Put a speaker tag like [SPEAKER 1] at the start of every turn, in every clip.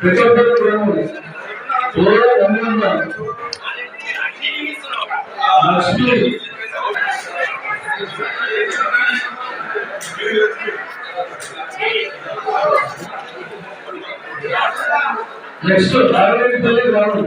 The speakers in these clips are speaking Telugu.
[SPEAKER 1] ప్రతి ఒక్కరు గ్రామము. నెక్స్ట్ అరవై పల్లి గ్రామం.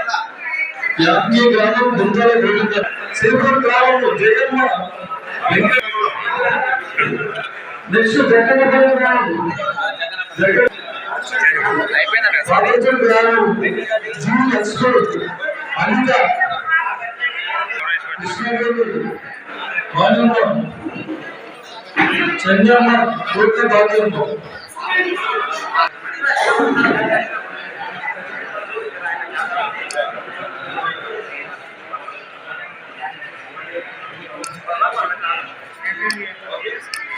[SPEAKER 1] యాజ్ఞి గ్రామం గుంటల వేడుక శ్రీపురం గ్రామం జయమ్మ నెక్స్ట్ జగన్పల్లి గ్రామం జగన్ గ్రామం జీ అనిత చంద్రమ్మ కోట Thank you.